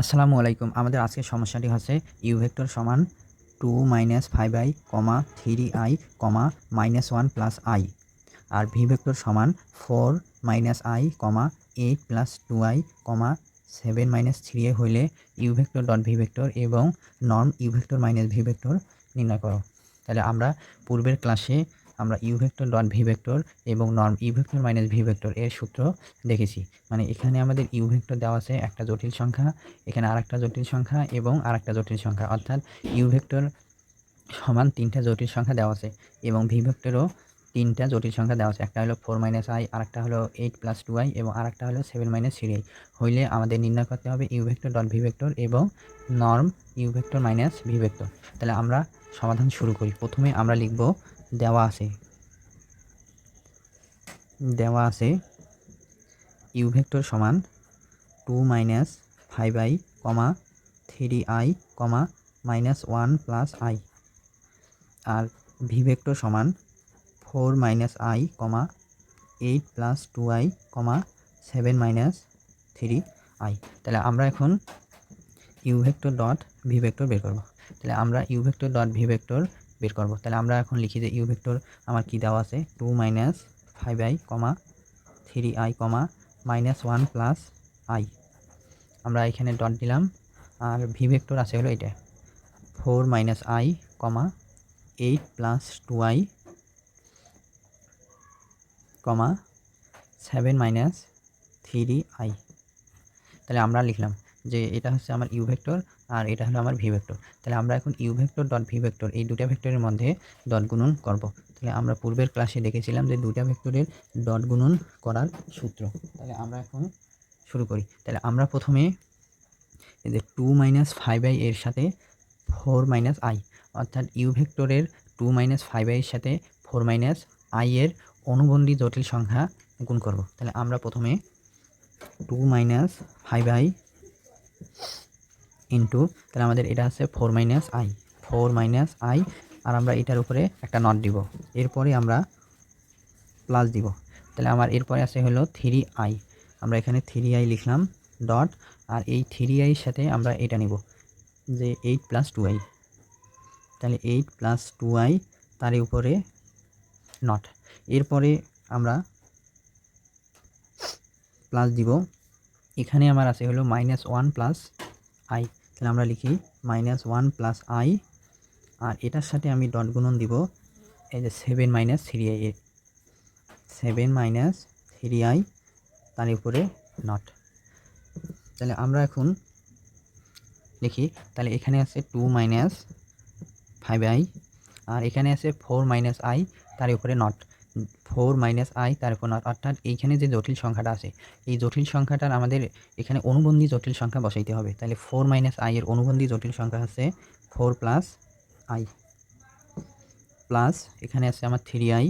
আসসালামু আলাইকুম। আমাদের আজকের সমস্যাটি হচ্ছে ইউ ভেক্টর সমান two minus five I comma three I comma minus one plus I R V vector সমান four minus I comma eight plus two I comma seven minus three A হইলে U vector dot V vector এবং norm U vector minus V vector নির্ণয় করো। তাহলে আমরা পূর্বের ক্লাসে আমরা U vector dot V vector এবং norm U vector minus V vector এর সূত্র দেখেছি। মানে এখানে আমাদের ইউ ভেক্টর দেওয়া আছে একটা জটিল সংখ্যা, এখানে আরেকটা জটিল সংখ্যা এবং আরেকটা জটিল সংখ্যা। অর্থাৎ ইউ ভেক্টর সমান তিনটা জটিল সংখ্যা দেওয়া আছে এবং ভি ভেক্টরও তিনটা জটিল সংখ্যা দেওয়া আছে। একটা হলো ফোর মাইনাস আই আরেকটা হলো এইট প্লাস টু আই এবং আরেকটা হলো সেভেন মাইনাস থ্রি আই হইলে আমাদের নির্ণয় করতে হবে U vector dot V vector এবং norm U vector minus V vector তাহলে আমরা সমাধান শুরু করি। প্রথমে আমরা লিখব দেওয়া আছে। দেওয়া আছে ইউ ভেক্টর সমান two minus five I comma three I comma minus one plus I R V vector সমান four minus I comma eight plus two I comma seven minus three I তাহলে আমরা এখন U vector dot V vector বের করব। তাহলে আমরা U vector dot V vector বের করব। তাহলে আমরা এখন লিখি যে ইউ ভেক্টর আমার কী দেওয়া আছে? Two minus five I comma three I comma minus one plus I আমরা এখানে ডট দিলাম, আর ভি ভেক্টর আছে হলো এটা। Four minus I comma eight plus two I comma seven minus three I তাহলে আমরা লিখলাম যে এটা হচ্ছে আমার ইউ ভেক্টর আর এটা হলো আমার ভি ভেক্টর তাহলে আমরা এখন U vector dot V vector এই দুটা ভেক্টরের মধ্যে ডট গুণন করব। তাহলে আমরা পূর্বের ক্লাসে দেখেছিলাম যে দুটা ভেক্টরের ডট গুণন করার সূত্র। তাহলে আমরা এখন শুরু করি। তাহলে আমরা প্রথমে এই যে টু মাইনাস ফাইভ আই এর সাথে ফোর মাইনাস আই অর্থাৎ ইউ ভেক্টরের টু মাইনাস ফাইভ আইয়ের সাথে ফোর মাইনাস আই এর অনুবন্ধী জটিল সংখ্যা গুণ করব। তাহলে আমরা প্রথমে two minus five i into তাহলে আমাদের এটা আছে four minus i four minus i আর আমরা এটার উপরে একটা নট দিব। এরপরে আমরা প্লাস দিব। তাহলে আমার এরপরে আছে হলো থ্রি আই আমরা এখানে থ্রি আই লিখলাম ডট আর এই থ্রি আইয়ের সাথে আমরা এটা নিব, যে এইট প্লাস টু আই তাহলে এইট প্লাস টু আই তার উপরে নট এরপরে আমরা প্লাস দিব। এখানে আমার আছে হলো মাইনাস ওয়ান প্লাস আই তাহলে আমরা লিখি মাইনাস ওয়ান প্লাস আই আর এটার সাথে আমি ডট গুণন দিব, এই যে সেভেন মাইনাস থ্রি আই এর সেভেন মাইনাস থ্রি আই তার উপরে নট তাহলে আমরা এখন লিখি, তাহলে এখানে আছে টু মাইনাস ফাইভ আই আর এখানে আছে ফোর মাইনাস আই তার উপরে নট ফোর মাইনাস আই তার নট অর্থাৎ এইখানে যে জটিল সংখ্যাটা আছে, এই জটিল সংখ্যাটার আমাদের এখানে অনুবন্ধী জটিল সংখ্যা বসাইতে হবে। তাহলে ফোর মাইনাস আই এর অনুবন্ধী জটিল সংখ্যা আছে ফোর প্লাস আই। প্লাস এখানে আছে আমার three I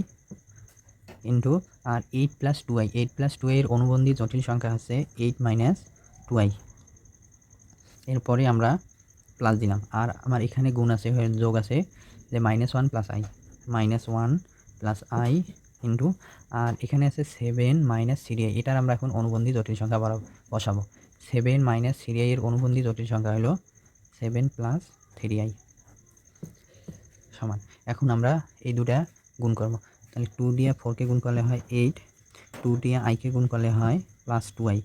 into R eight plus two i. Eight plus two এর অনুবন্ধী জটিল সংখ্যা আছে এইট মাইনাস টু আই। এরপরে আমরা প্লাস দিলাম। আর আমার এখানে গুণ আছে যোগ আছে যে minus one plus i. Minus one plus i into আর এখানে আছে সেভেন মাইনাস থ্রি আই এটার আমরা এখন অনুবন্ধী জটিল সংখ্যা বসাবো। সেভেন মাইনাস এর অনুবন্ধী জটিল সংখ্যা হলো সেভেন প্লাস থ্রি আই সমান। এখন আমরা এই দুটা গুণ করব। তাহলে টু দিয়ে ফোরকে গুণ করলে হয় এইট টু দিয়ে আইকে গুণ করলে হয় plus two i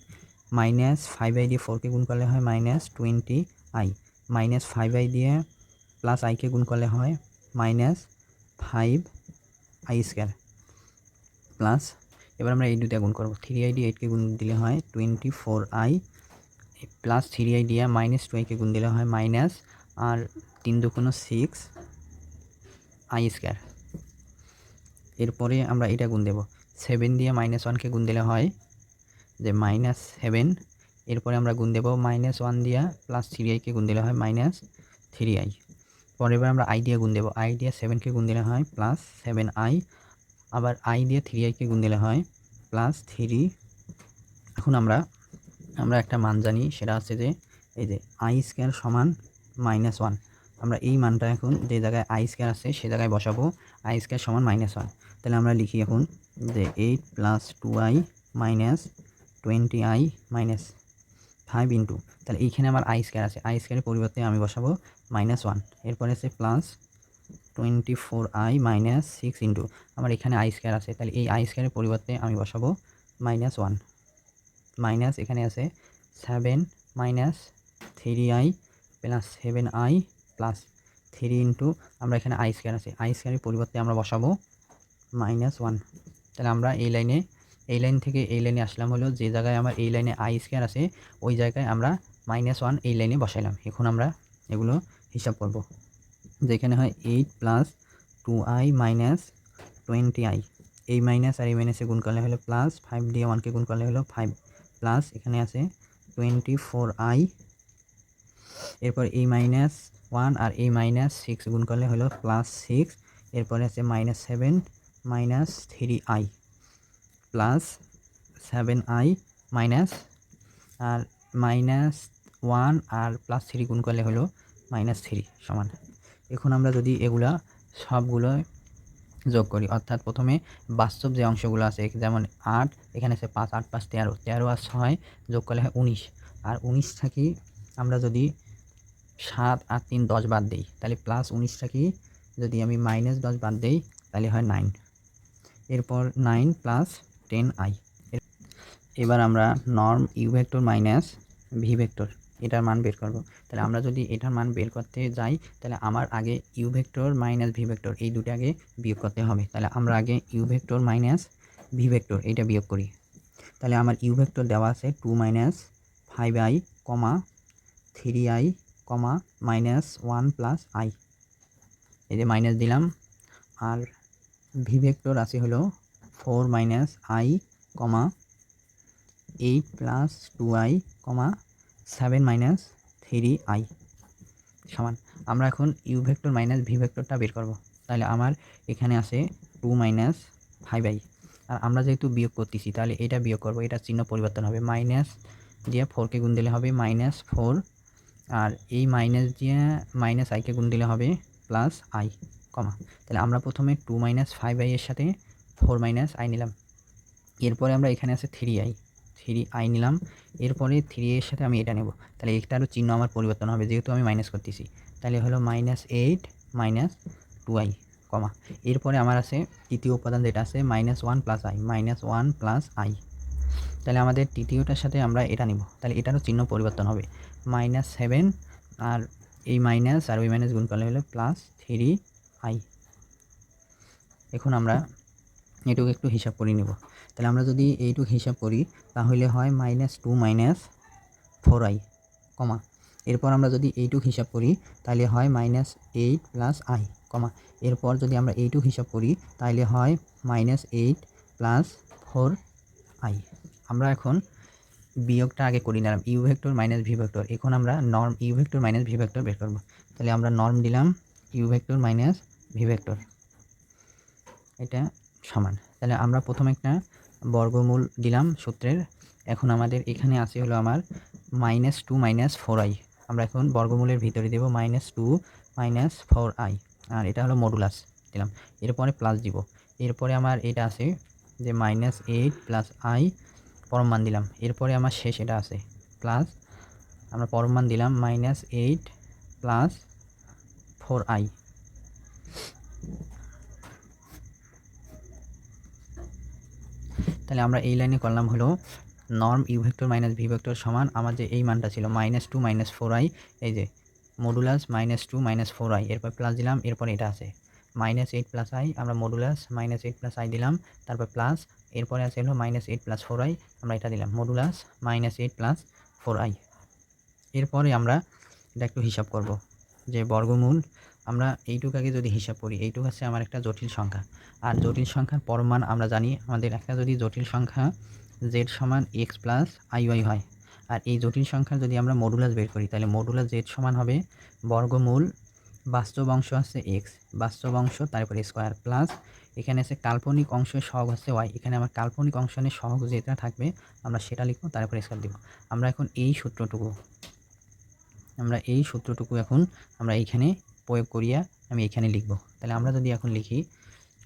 minus five i দিয়ে ফোরকে গুণ করলে হয় minus twenty i minus five i দিয়ে প্লাস আইকে গুণ করলে হয় minus five i square plus এবার আমরা এই দুটা গুণ করব। থ্রি আই ডি এইটকে গুণ দিলে হয় twenty four i plus three i দিয়ে মাইনাস টু আইকে গুণ দিলে হয় মাইনাস আর তিন দুকোনো সিক্স আই স্কোয়ার এরপরে আমরা এটা গুণ দেব। সেভেন দিয়ে মাইনাস ওয়ানকে গুণ দিলে হয় যে মাইনাস সেভেন এরপরে আমরা গুণ দেব মাইনাস ওয়ান দিয়া প্লাস থ্রি আইকে গুণ দিলে হয় মাইনাস থ্রি আই পরের এবার আমরা আই দিয়ে গুণ দেবো। আই দিয়ে সেভেনকে গুণ দিলে হয় প্লাস সেভেন আই আবার আই দিয়ে থ্রি আইকে গুণ দিলে হয় প্লাস থ্রি এখন আমরা আমরা একটা মান জানি, সেটা হচ্ছে যে এই যে আই স্কোয়ার সমান মাইনাস ওয়ান আমরা এই মানটা এখন যে জায়গায় আই স্কোয়ার আছে, সে জায়গায় বসাবো। আই স্কোয়ার সমান মাইনাস ওয়ান তাহলে আমরা লিখি এখন যে eight plus two i minus twenty i minus five into তাহলে এইখানে আমার আই স্কোয়ার আছে। আই স্কোয়ারের পরিবর্তে আমি বসাবো মাইনাস ওয়ান এরপরে আছে plus twenty four i minus six into আমার এখানে আই স্কোয়ার আছে, তাহলে এই আই স্কোয়ারের পরিবর্তে আমি বসাবো মাইনাস ওয়ান মাইনাস এখানে আছে seven minus three i plus seven i plus three into আমরা এখানে আই স্কোয়ার আছে আই স্কোয়ারের পরিবর্তে আমরা বসাবো মাইনাস ওয়ান তাহলে আমরা এই লাইনে এই লাইন থেকে এই লাইনে আসলাম হলো, যে জায়গায় আমার এই লাইনে আই স্কোয়ার আছে, ওই জায়গায় আমরা মাইনাস ওয়ান এই লাইনে বসাইলাম। এখন আমরা এগুলো হিসাব করব। যেখানে হয় eight plus two i minus twenty i এই মাইনাস আর এই মাইনাসে গুণ করলে হলো প্লাস ফাইভ দিয়ে ওয়ানকে গুণ করলে হলো ফাইভ প্লাস এখানে আছে টোয়েন্টি ফোর আই এরপর এই মাইনাস ওয়ান আর এই মাইনাস সিক্স গুণ করলে হলো প্লাস সিক্স এরপরে আছে minus seven minus three i plus seven i minus R minus one আর প্লাস থ্রি গুণ করলে হলো মাইনাস থ্রি সমান। এখন আমরা যদি এগুলা সবগুলো যোগ করি, অর্থাৎ প্রথমে বাস্তব যে অংশগুলো আছে যেমন আট, এখানে আছে পাঁচ, আট, পাঁচ, তেরো তেরো আর ছয় যোগ করলে হয় উনিশ। আর উনিশ থাকি আমরা যদি সাত আর তিন, দশ বাদ দিই, তাহলে প্লাস উনিশ থাকি যদি আমি মাইনাস দশ বাদ দিই, তাহলে হয় নাইন এরপর নাইন প্লাস টেন আই এবার আমরা norm u vector minus v vector এটার মান বের করব। তাহলে আমরা যদি এটার মান বের করতে যাই, তাহলে আমার আগে u vector minus v vector এই দুটো আগে বিয়োগ করতে হবে। তাহলে আমরা আগে u vector minus v vector এটা বিয়োগ করি। তাহলে আমার ইউ ভেক্টর দেওয়া আছে two minus five i comma three i comma minus one plus i এই যে মাইনাস দিলাম, আর ভি ভেক্টর আছে হলো four minus i comma eight plus two i comma seven minus three i সমান। আমরা এখন ইউ ভেক্টর মাইনাস ভি ভেক্টরটা বের করব। তাহলে আমার এখানে আছে টু মাইনাস ফাইভ আই আর আমরা যেহেতু বিয়োগ করতেছি, তাহলে এটা বিয়োগ করব। এটা চিহ্ন পরিবর্তন হবে। মাইনাস দিয়ে ফোরকে গুণ দিলে হবে মাইনাস ফোর আর এই মাইনাস দিয়ে মাইনাস আইকে গুণ দিলে হবে প্লাস আই কমা তাহলে আমরা প্রথমে টু মাইনাস ফাইভ আইয়ের সাথে ফোর মাইনাস আই নিলাম। এরপরে আমরা এখানে আছে থ্রি আই থ্রি আই নিলাম। এরপরে থ্রি এর সাথে আমি এটা নেব। তাহলে একটারও চিহ্ন আমার পরিবর্তন হবে, যেহেতু আমি মাইনাস করতেছি। তাহলে হলো minus eight minus two i comma এরপরে আমার আছে তৃতীয় উপাদান যেটা আছে minus one plus i minus one plus i তাহলে আমাদের তৃতীয়টার সাথে আমরা এটা নিব। তাহলে এটারও চিহ্ন পরিবর্তন হবে। মাইনাস সেভেন আর এই মাইনাস আর ওই মাইনাস গুণ করলে হলো প্লাস থ্রি আই এখন আমরা এটুকু একটু হিসাব করে নেব। তাহলে আমরা যদি এইটুকু হিসাব করি, তাহলে হয় minus two minus four i comma. এরপর আমরা যদি এইটুক হিসাব করি, তাহলে হয় minus eight plus i comma. এরপর যদি আমরা এইটুক হিসাব করি, তাহলে হয় minus eight plus four i আমরা এখন বিয়োগটা আগে করি নিলাম u vector minus v vector এখন আমরা norm u vector minus v vector বের করব। তাহলে আমরা নর্ম দিলাম u vector minus v vector এটা সমান। তাহলে আমরা প্রথম একটা বর্গমূল দিলাম সূত্রের। এখন আমাদের এখানে আছে হলো আমার minus two minus four i আমরা এখন বর্গমূলের ভিতরে দেবো minus two minus four i আর এটা হলো মডুলাস দিলাম। এরপরে প্লাস দিব। এরপরে আমার এটা আছে যে মাইনাস এইট প্লাস আই পরম মান দিলাম। এরপরে আমার শেষ এটা আছে। প্লাস আমরা পরম মান দিলাম minus eight plus four i তাহলে আমরা এই লাইনে করলাম হলো norm u vector minus v vector সমান, আমার যে এই মানটা ছিল minus two minus four i এই যে modulus minus two minus four i এরপর প্লাস দিলাম, এরপর এটা আছে মাইনাস এইট প্লাস আই আমরা modulus minus eight plus i দিলাম, তারপর প্লাস এরপরে আছে হলো minus eight plus four i আমরা এটা দিলাম modulus minus eight plus four i এরপরে আমরা এটা একটু হিসাব করব, যে বর্গমূল আমরা এইটুকু আগে যদি হিসাব করি, এইটুকু আছে আমার একটা জটিল সংখ্যা। আর জটিল সংখ্যার পরমান আমরা জানি আমাদের একটা যদি জটিল সংখ্যা জেড সমান এক্স প্লাস আই ওয়াই হয়। আর এই জটিল সংখ্যার যদি আমরা মডুলাস বের করি, তাহলে মডুলাস জেড সমান হবে বর্গমূল বাস্তব অংশ আছে এক্স বাস্তব অংশ তারপরে স্কোয়ার প্লাস এখানে আছে কাল্পনিক অংশের সহগ হচ্ছে ওয়াই এখানে আমার কাল্পনিক অংশনের সহগ যেটা থাকবে, আমরা সেটা লিখব, তারপরে স্কোয়ার দিব। আমরা এখন এই সূত্রটুকু, আমরা এই সূত্রটুকু এখন আমরা এইখানে প্রয়োগ করিয়া আমি এখানে লিখব। তাহলে আমরা যদি এখন লিখি,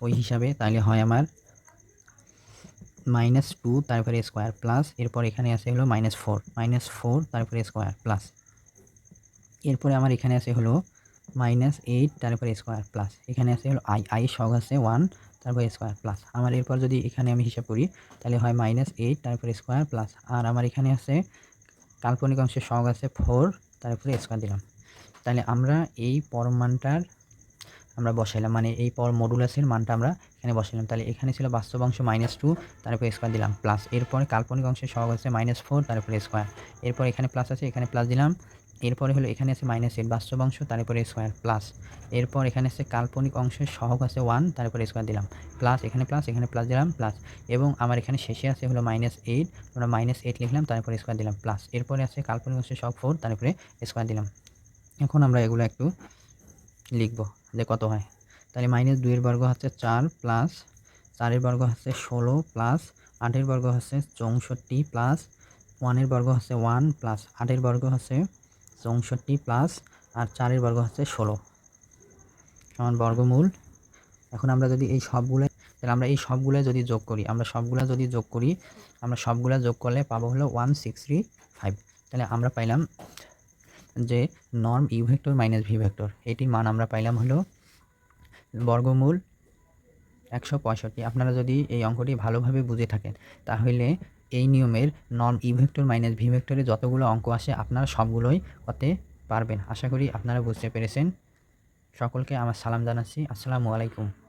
ওই হিসাবে তাহলে হয় আমার মাইনাস টু তারপরে স্কোয়ার প্লাস এরপর এখানে আছে হলো মাইনাস ফোর মাইনাস ফোর তারপরে স্কোয়ার প্লাস এরপরে আমার এখানে আছে হলো মাইনাস এইট তারপরে স্কোয়ার প্লাস এখানে আছে হলো আই আই সহ আছে ওয়ান তারপরে স্কোয়ার প্লাস আমার এরপর যদি এখানে আমি হিসাব করি, তাহলে হয় মাইনাস এইট তারপরে স্কোয়ার প্লাস আর আমার এখানে আছে কাল্পনিক অংশের সহগ আছে ফোর তারপরে স্কোয়ার দিলাম। তাহলে আমরা এই পরম মানটার আমরা বসাইলাম মানে এই পর মডুলাসের মানটা আমরা এখানে বসাইলাম। তাহলে এখানে ছিল বাস্তব অংশ মাইনাস টু তারপরে স্কোয়ার দিলাম প্লাস এরপরে কাল্পনিক অংশের সহগ আছে মাইনাস ফোর তারপরে স্কোয়ার এরপর এখানে প্লাস আছে, এখানে প্লাস দিলাম। এরপরে হলো এখানে আছে মাইনাস এইট বাস্তব অংশ তারপরে স্কোয়ার প্লাস এরপর এখানে আছে কাল্পনিক অংশের সহগ আছে ওয়ান তারপরে স্কোয়ার দিলাম। প্লাস এখানে প্লাস এখানে প্লাস দিলাম প্লাস এবং আমার এখানে শেষে আছে হলো মাইনাস এইট আমরা মাইনাস এইট লিখলাম, তারপরে স্কোয়ার দিলাম প্লাস এরপরে আছে কাল্পনিক অংশের সহগ ফোর তারপরে স্কোয়ার দিলাম। এখন আমরা এগুলো একটু লিখব যে কত হয়। তাহলে মাইনাস দুইয়ের বর্গ হচ্ছে চার প্লাস চারের বর্গ হচ্ছে ষোলো প্লাস আটের বর্গ হচ্ছে চৌষট্টি প্লাস ওয়ানের বর্গ হচ্ছে ওয়ান প্লাস আটের বর্গ হচ্ছে চৌষট্টি প্লাস আর চারের বর্গ হচ্ছে ষোলো। সমান বর্গমূল। এখন আমরা যদি এই সবগুলো তাহলে আমরা এই সবগুলো যদি যোগ করি, আমরা সবগুলো যদি যোগ করি, আমরা সবগুলা যোগ করলে পাবো হলো ওয়ান সিক্স থ্রি ফাইভ তাহলে আমরা পাইলাম যে norm u vector minus v vector এটির মান আমরা পাইলাম হলো বর্গমূল একশো পঁয়ষট্টি। আপনারা যদি এই অঙ্কটি ভালোভাবে বুঝে থাকেন, তাহলে এই নিয়মের norm e vector minus v ভেক্টরে যতগুলো অঙ্ক আসে আপনারা সবগুলোই করতে পারবেন। আশা করি আপনারা বুঝতে পেরেছেন। সকলকে আমার সালাম জানাচ্ছি। আসসালামু আলাইকুম।